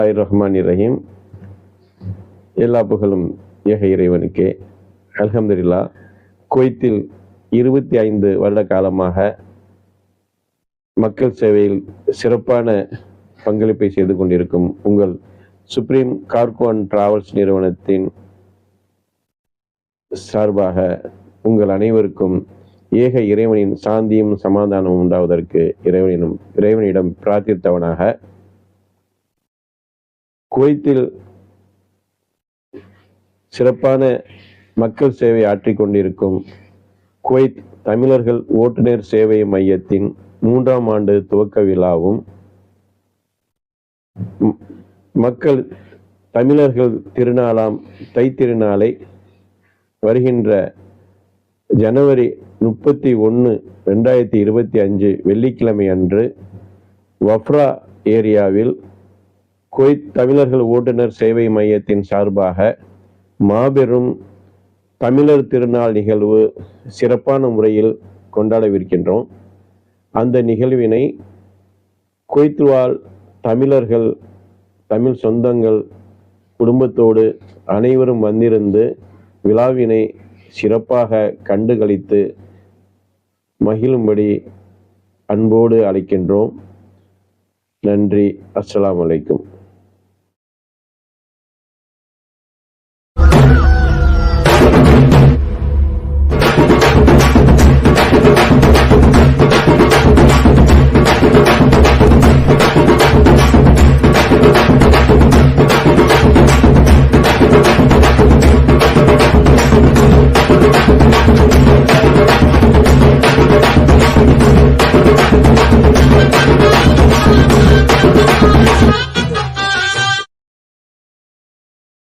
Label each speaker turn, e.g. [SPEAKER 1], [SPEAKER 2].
[SPEAKER 1] Hi Rahman Rahim எல்லா புகழும் ஏக இறைவனுக்கே அல்ஹம்துலில்லா குவைத்தில் இருபத்தி ஐந்து வருட காலமாக மக்கள் சேவையில் சிறப்பான பங்களிப்பை செய்து கொண்டிருக்கும் உங்கள் சுப்ரீம் கார்கோ அண்ட் டிராவல்ஸ் நிறுவனத்தின் சார்பாக உங்கள் அனைவருக்கும் ஏக இறைவனின் சாந்தியும் சமாதானமும் உண்டாவதற்கு இறைவனிடம் இறைவனிடம் பிரார்த்தித்தவனாக குவைத்தில் சிறப்பான மக்கள் சேவை ஆற்றிக்கொண்டிருக்கும் குவைத் தமிழர்கள் ஓட்டுநர் சேவை மையத்தின் மூன்றாம் ஆண்டு துவக்க விழாவும் மக்கள் தமிழர்கள் திருநாளாம் தைத்திருநாளை வருகின்ற ஜனவரி முப்பத்தி ஒன்று ரெண்டாயிரத்தி இருபத்தி அஞ்சு வெள்ளிக்கிழமை அன்று வஃப்ரா ஏரியாவில் குவைத் தமிழர்கள் ஓட்டுநர் சேவை மையத்தின் சார்பாக மாபெரும் தமிழர் திருநாள் நிகழ்வு சிறப்பான முறையில் கொண்டாடவிருக்கின்றோம். அந்த நிகழ்வினை குவைத் வாழ் தமிழர்கள் தமிழ் சொந்தங்கள் குடும்பத்தோடு அனைவரும் வந்திருந்து விழாவினை சிறப்பாக கண்டுகளித்து மகிழும்படி அன்போடு அழைக்கின்றோம். நன்றி. அஸ்லாம் அலைக்கும்.